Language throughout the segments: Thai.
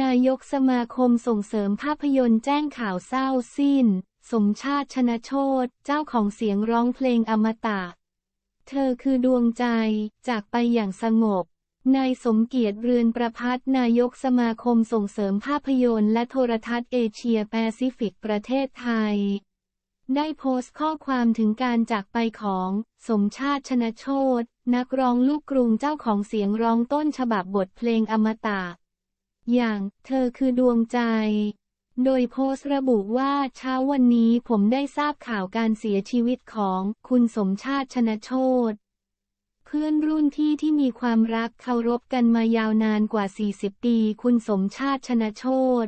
นายกสมาคมส่งเสริมภาพยนตร์แจ้งข่าวเศร้าสิ้น สมชาติชนะโชตเจ้าของเสียงร้องเพลงอมตะ เธอคือดวงใจจากไปอย่างสงบ นายสมเกียรติเรือนประพัฒนายกสมาคมส่งเสริมภาพยนตร์และโทรทัศน์เอเชียแปซิฟิกประเทศไทย ได้โพสต์ข้อความถึงการจากไปของสมชาติชนะโชตนักร้องลูกกรุงเจ้าของเสียงร้องต้นฉบับบทเพลงอมตะ อย่างเธอคือดวงใจ โดยโพสต์ระบุว่าเช้าวันนี้ผมได้ทราบข่าวการเสียชีวิตของคุณสมชาติชนะโชตเพื่อนรุ่นที่ที่มีความรักเคารพกันมายาวนานกว่า 40 ปี คุณสมชาติชนะโชต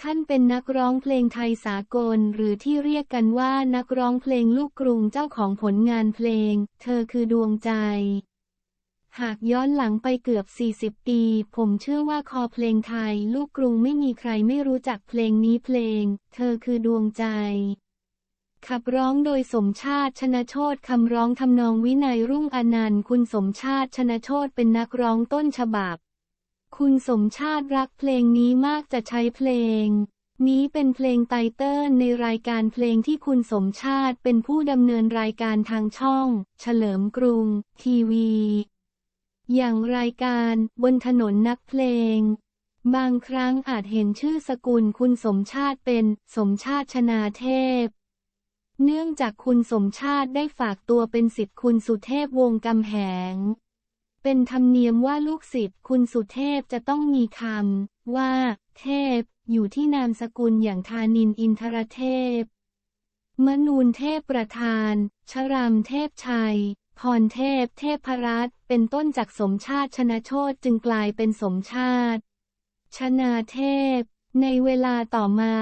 ท่านเป็นนักร้องเพลงไทยสากล หรือที่เรียกกันว่านักร้องเพลงลูกกรุงเจ้าของผลงานเพลง เธอคือดวงใจ หากย้อนหลังไปเกือบ 40 ปี ผมเชื่อว่าคอเพลงไทย ลูกกรุงไม่มีใครไม่รู้จักเพลงนี้เพลง เธอคือดวงใจ ขับร้องโดยสมชาติชนะโชตคำร้องทำนองวินัยรุ่งอนันต์ คุณสมชาติชนะโชตเป็นนักร้องต้นฉบับ คุณสมชาติรักเพลงนี้มากจะใช้เพลง นี้เป็นเพลงไตเติ้ลในรายการเพลงที่คุณสมชาติเป็นผู้ดำเนินรายการทางช่อง เฉลิมกรุง ทีวี อย่างรายการบนถนนนักเพลง บางครั้งอาจเห็นชื่อสกุลคุณสมชาติเป็นสมชาติชนาเทพ เนื่องจากคุณสมชาติได้ฝากตัวเป็นศิษย์คุณสุเทพวงกำแหง เป็นธรรมเนียมว่าลูกศิษย์คุณสุเทพจะต้องมีคำว่า เทพ อยู่ที่นามสกุลอย่างธานินอินทรเทพ มนูนเทพประธาน ชรามเทพชัย พรเทพ เทพรัตน์เป็นต้นจากสมชาติชนะโชตจึงกลายเป็นสมชาติ ชนาเทพ ในเวลาต่อมา